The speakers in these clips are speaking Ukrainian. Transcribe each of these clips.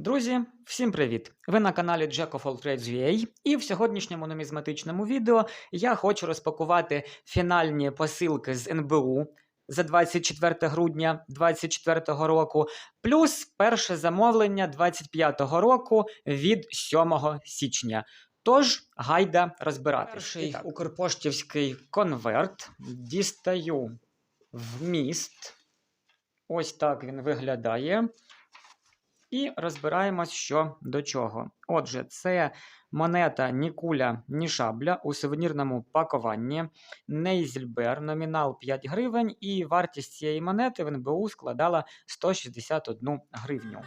Друзі, всім привіт! Ви на каналі Jack of All Trades UA, і в сьогоднішньому нумізматичному відео я хочу розпакувати фінальні посилки з НБУ за 24 грудня 2024 року, плюс перше замовлення 2025 року від 7 січня. Тож, гайда розбиратись. Перший укрпоштівський конверт дістаю вміст. Ось так він виглядає. І розбираємось, що до чого. Отже, це монета ні куля, ні шабля у сувенірному пакуванні. Нейзельбер, номінал 5 гривень, і вартість цієї монети в НБУ складала 161 гривню.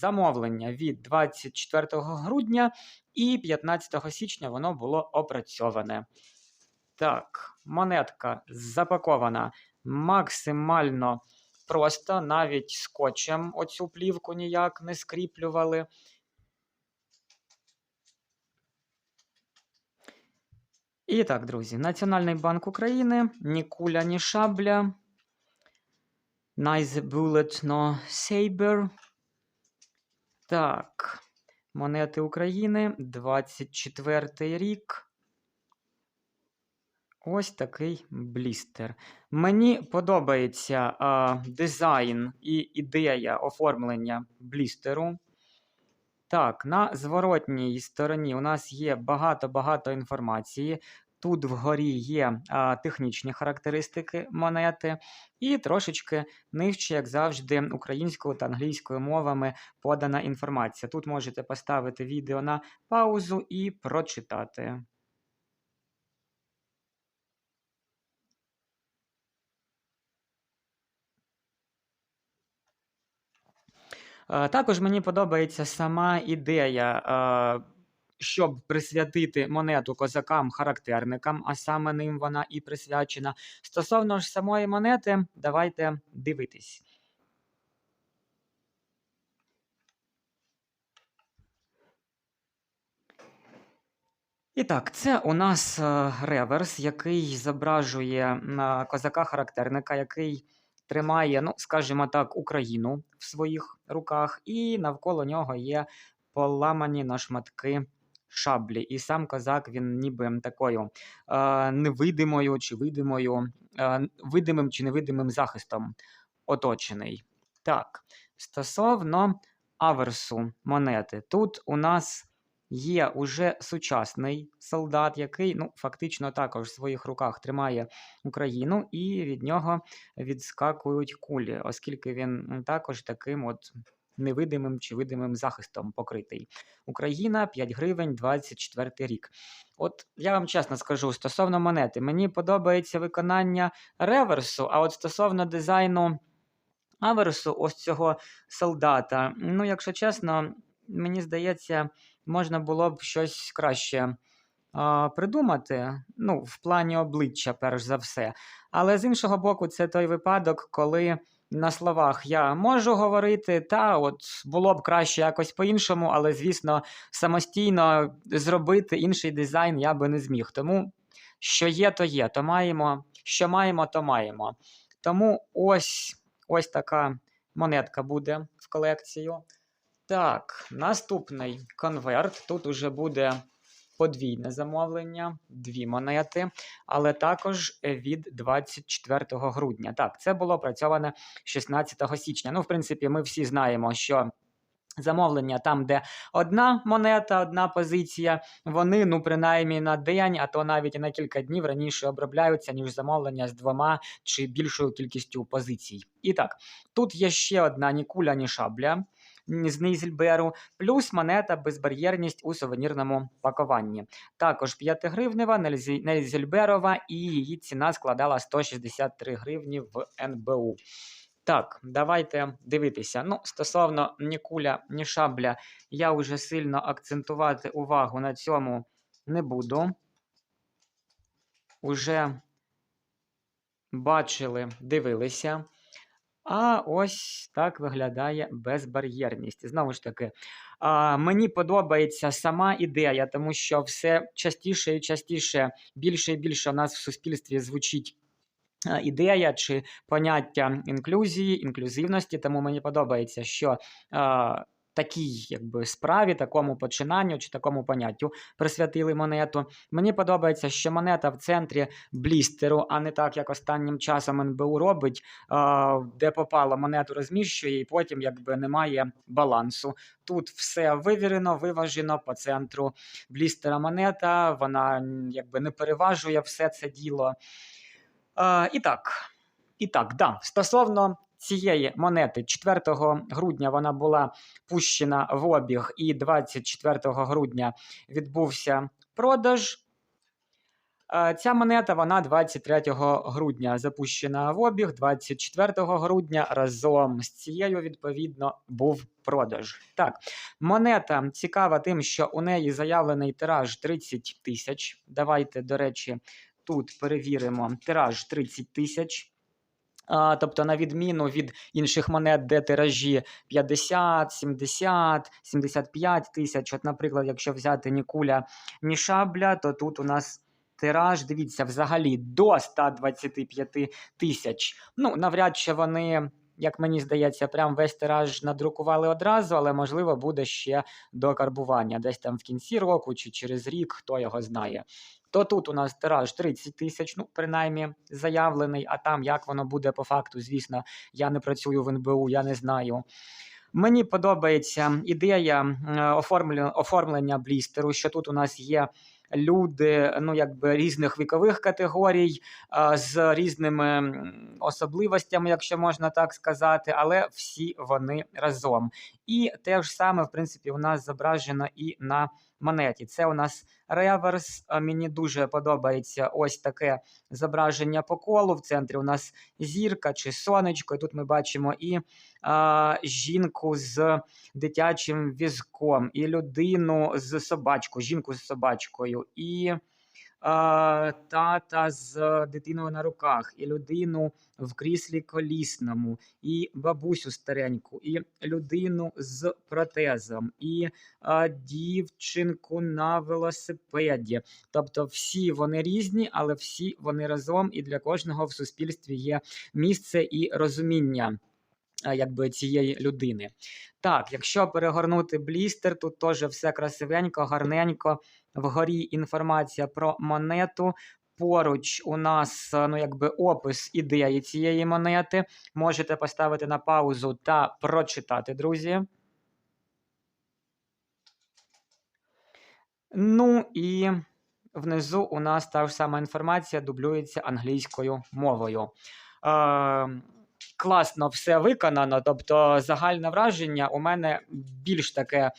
Замовлення від 24 грудня і 15 січня воно було опрацьоване. Так, монетка запакована максимально просто, навіть скотчем оцю плівку ніяк не скріплювали. І так, друзі, Національний банк України, ні куля, ні шабля. Nice bullet, no saber. Так, монети України, 24 рік. Ось такий блістер. Мені подобається а, дизайн і ідея оформлення блістеру. Так, на зворотній стороні у нас є багато-багато інформації. Тут вгорі є а, технічні характеристики монети, і трошечки нижче, як завжди, українською та англійською мовами подана інформація. Тут можете поставити відео на паузу і прочитати. Також мені подобається сама ідея, щоб присвятити монету козакам-характерникам, а саме ним вона і присвячена. Стосовно ж самої монети, давайте дивитись. І так, це у нас е, реверс, який зображує е, козака-характерника, який тримає, ну, скажімо так, Україну в своїх руках, і навколо нього є поламані на шматки шаблі. І сам козак він ніби такою е, невидимою чи видимою, е, видимим чи невидимим захистом оточений. Так, стосовно аверсу монети, тут у нас. Є уже сучасний солдат, який ну, фактично також в своїх руках тримає Україну, і від нього відскакують кулі, оскільки він також таким от невидимим чи видимим захистом покритий. Україна 5 гривень 24 рік. От я вам чесно скажу, стосовно монети, мені подобається виконання реверсу, а от стосовно дизайну аверсу, ось цього солдата, ну, якщо чесно, мені здається можна було б щось краще придумати, ну, в плані обличчя, перш за все. Але з іншого боку, це той випадок, коли на словах я можу говорити, та от було б краще якось по-іншому, але, звісно, самостійно зробити інший дизайн я би не зміг. Тому що є, то є, то маємо, що маємо, то маємо. Тому ось, ось така монетка буде в колекцію. Так, наступний конверт. Тут уже буде подвійне замовлення, дві монети, але також від 24 грудня. Так, це було працьоване 16 січня. Ну, в принципі, ми всі знаємо, що. Замовлення там, де одна монета, одна позиція, вони, ну, принаймні на день, а то навіть і на кілька днів раніше обробляються, ніж замовлення з двома чи більшою кількістю позицій. І так, тут є ще одна ні куля, ні шабля з Нейзельберу, плюс монета безбар'єрність у сувенірному пакуванні. Також 5 гривнева Нейзельберова, і її ціна складала 163 гривні в НБУ. Так, давайте дивитися. Ну, стосовно ні куля, ні шабля, я вже сильно акцентувати увагу на цьому не буду. Уже бачили, дивилися. А ось так виглядає безбар'єрність. Знову ж таки, мені подобається сама ідея, тому що все частіше і частіше, більше і більше у нас в суспільстві звучить ідея чи поняття інклюзії, інклюзивності. Тому мені подобається, що такій якби, справі, такому починанню чи такому поняттю присвятили монету. Мені подобається, що монета в центрі блістеру, а не так, як останнім часом НБУ робить, де попало монету розміщує, і потім якби немає балансу. Тут все вивірено, виважено по центру блістера монета, вона якби не переважує все це діло. І так, і так, да. Стосовно цієї монети, 4 грудня вона була пущена в обіг, і 24 грудня відбувся продаж. Е, Ця монета вона 23 грудня запущена в обіг, 24 грудня разом з цією, відповідно, був продаж. Так, монета цікава тим, що у неї заявлений тираж 30 тисяч. Давайте, до речі, тут перевіримо тираж 30 тисяч. Тобто, на відміну від інших монет, де тиражі 50, 70, 75 тисяч. От, наприклад, якщо взяти ні куля, ні шабля, то тут у нас тираж, дивіться, взагалі до 125 тисяч. Ну, навряд чи вони, як мені здається, прям весь тираж надрукували одразу, але можливо буде ще до карбування, десь там в кінці року чи через рік, хто його знає. То тут у нас тираж 30 тисяч, ну, принаймні, заявлений, а там як воно буде по факту, звісно, я не працюю в НБУ, я не знаю. Мені подобається ідея оформлення, блістеру, що тут у нас є люди ну, якби різних вікових категорій, з різними особливостями, якщо можна так сказати, але всі вони разом. І те ж саме, в принципі, у нас зображено і на монеті. Це у нас реверс. Мені дуже подобається ось таке зображення по колу. В центрі у нас зірка чи сонечко. І тут ми бачимо і а, жінку з дитячим візком, і людину з собачкою, жінку з собачкою, і тата з дитиною на руках, і людину в кріслі колісному, і бабусю стареньку, і людину з протезом, і дівчинку на велосипеді. Тобто всі вони різні, але всі вони разом, і для кожного в суспільстві є місце і розуміння якби цієї людини. Так, якщо перегорнути блістер, тут теж все красивенько, гарненько. Вгорі інформація про монету. Поруч у нас е, ну, якби опис ідеї цієї монети. Можете поставити на паузу та прочитати, друзі. Ну і внизу у нас та ж сама інформація дублюється англійською мовою. Е, класно все виконано, тобто загальне враження у мене більш таке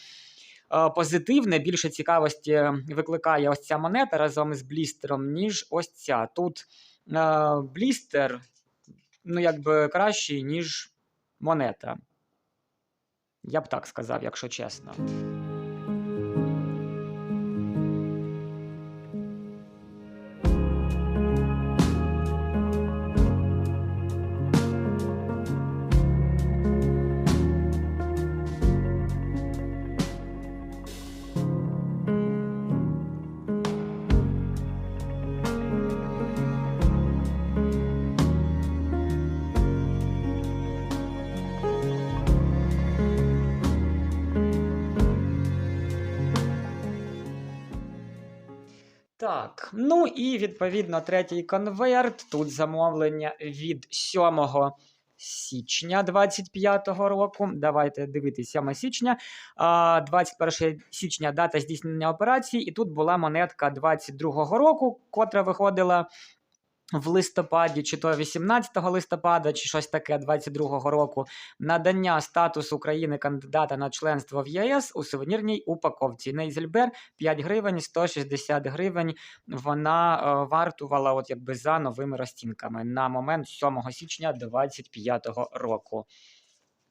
позитивне, більше цікавості викликає ось ця монета разом із блістером, ніж ось ця. Тут е, блістер ну, якби кращий, ніж монета. Я б так сказав, якщо чесно. Так, ну і відповідно третій конверт. Тут замовлення від 7 січня 25-го року. Давайте дивитися 7 січня. 21 січня дата здійснення операції, і тут була монетка 22-го року, котра виходила в листопаді, чи то 18 листопада, чи щось таке 22-го року, надання статусу України кандидата на членство в ЄС у сувенірній упаковці. Нейзельбер 5 гривень, 160 гривень. Вона е, вартувала от якби за новими розцінками на момент 7 січня 25-го року.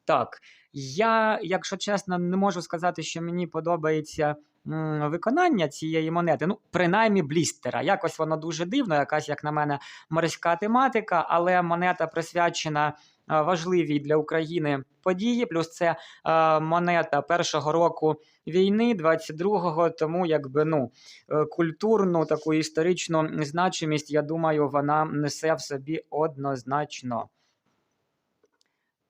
Так, я, якщо чесно, не можу сказати, що мені подобається м, виконання цієї монети. Ну, принаймні блістера. Якось воно дуже дивно, якась, як на мене, морська тематика, але монета присвячена е, важливій для України події. Плюс це е, монета першого року війни, 22-го, тому якби ну е, культурну таку історичну значимість, я думаю, вона несе в собі однозначно.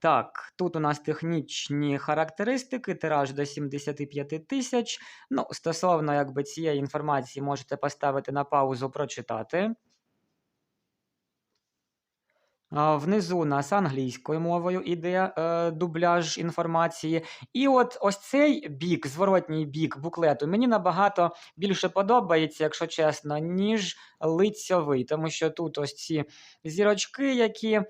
Так, тут у нас технічні характеристики, тираж до 75 тисяч. Ну, стосовно якби, цієї інформації можете поставити на паузу, прочитати. Внизу у нас англійською мовою іде е, дубляж інформації. І от ось цей бік, зворотній бік буклету, мені набагато більше подобається, якщо чесно, ніж лицьовий. Тому що тут ось ці зірочки, які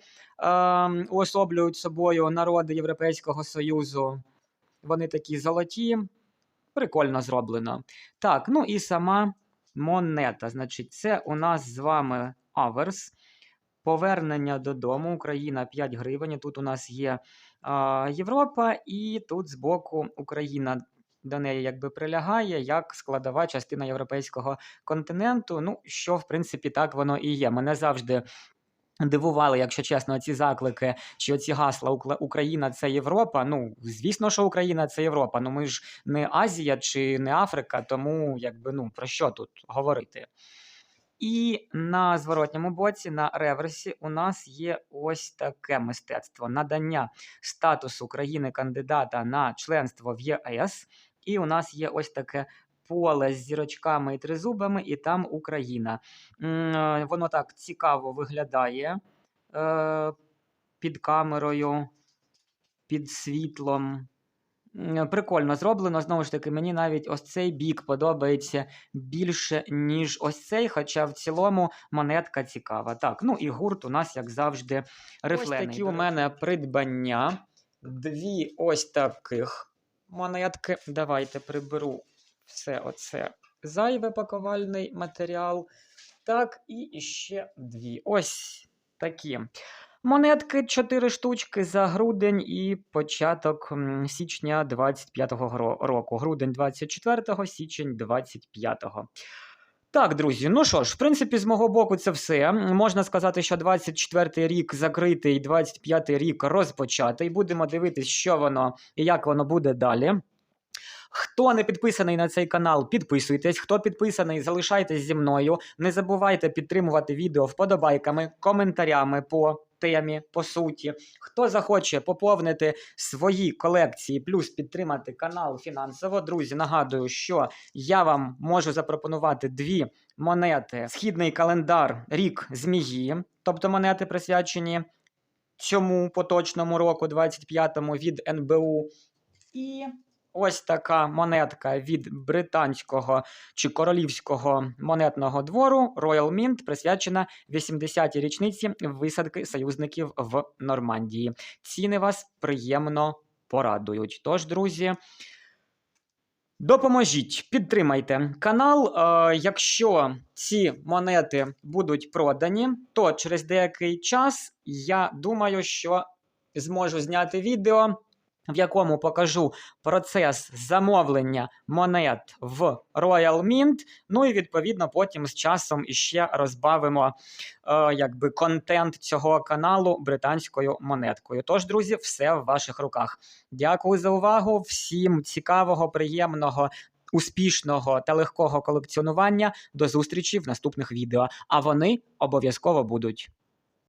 е, уособлюють собою народи Європейського Союзу, вони такі золоті. Прикольно зроблено. Так, ну і сама монета. Значить, це у нас з вами аверс. Повернення додому, Україна 5 гривень. Тут у нас є а, Європа, і тут збоку Україна до неї якби прилягає як складова частина європейського континенту. Ну, що в принципі так воно і є. Мене завжди. Дивували, якщо чесно, ці заклики чи оці гасла «Укла- Україна це Європа. Ну, звісно, що Україна це Європа. Ну ми ж не Азія чи не Африка, тому якби ну про що тут говорити? І на зворотньому боці, на реверсі, у нас є ось таке мистецтво: надання статусу країни-кандидата на членство в ЄС. І у нас є ось таке поле з зірочками і тризубами, і там Україна. Е, Воно так цікаво виглядає е, під камерою, під світлом. Прикольно зроблено. Знову ж таки, мені навіть ось цей бік подобається більше, ніж ось цей, хоча в цілому монетка цікава. Так, ну і гурт у нас, як завжди, рифлений. Ось такі у мене придбання. Дві ось таких монетки. Давайте приберу все оце зайве пакувальний матеріал. Так, і ще дві. Ось такі. Монетки 4 штучки за грудень і початок січня 25-го року. Грудень 24-го, січень 25-го. Так, друзі, ну що ж, в принципі, з мого боку, це все. Можна сказати, що 24-й рік закритий, 25-й рік розпочатий. Будемо дивитись, що воно і як воно буде далі. Хто не підписаний на цей канал, підписуйтесь. Хто підписаний, залишайтесь зі мною. Не забувайте підтримувати відео вподобайками, коментарями по темі, по суті. Хто захоче поповнити свої колекції, плюс підтримати канал фінансово, друзі, нагадую, що я вам можу запропонувати дві монети: східний календар, рік змії, тобто монети присвячені цьому поточному року, 25-му від НБУ. І ось така монетка від британського чи королівського монетного двору Royal Mint, присвячена 80-й річниці висадки союзників в Нормандії. Ціни вас приємно порадують. Тож, друзі. Допоможіть, підтримайте канал. Е, якщо ці монети будуть продані, то через деякий час я думаю, що зможу зняти відео, в якому покажу процес замовлення монет в Royal Mint. Ну і відповідно потім з часом іще розбавимо е, якби контент цього каналу британською монеткою. Тож, друзі, все в ваших руках. Дякую за увагу. Всім цікавого, приємного. Успішного та легкого колекціонування до зустрічі в наступних відео. А вони обов'язково будуть.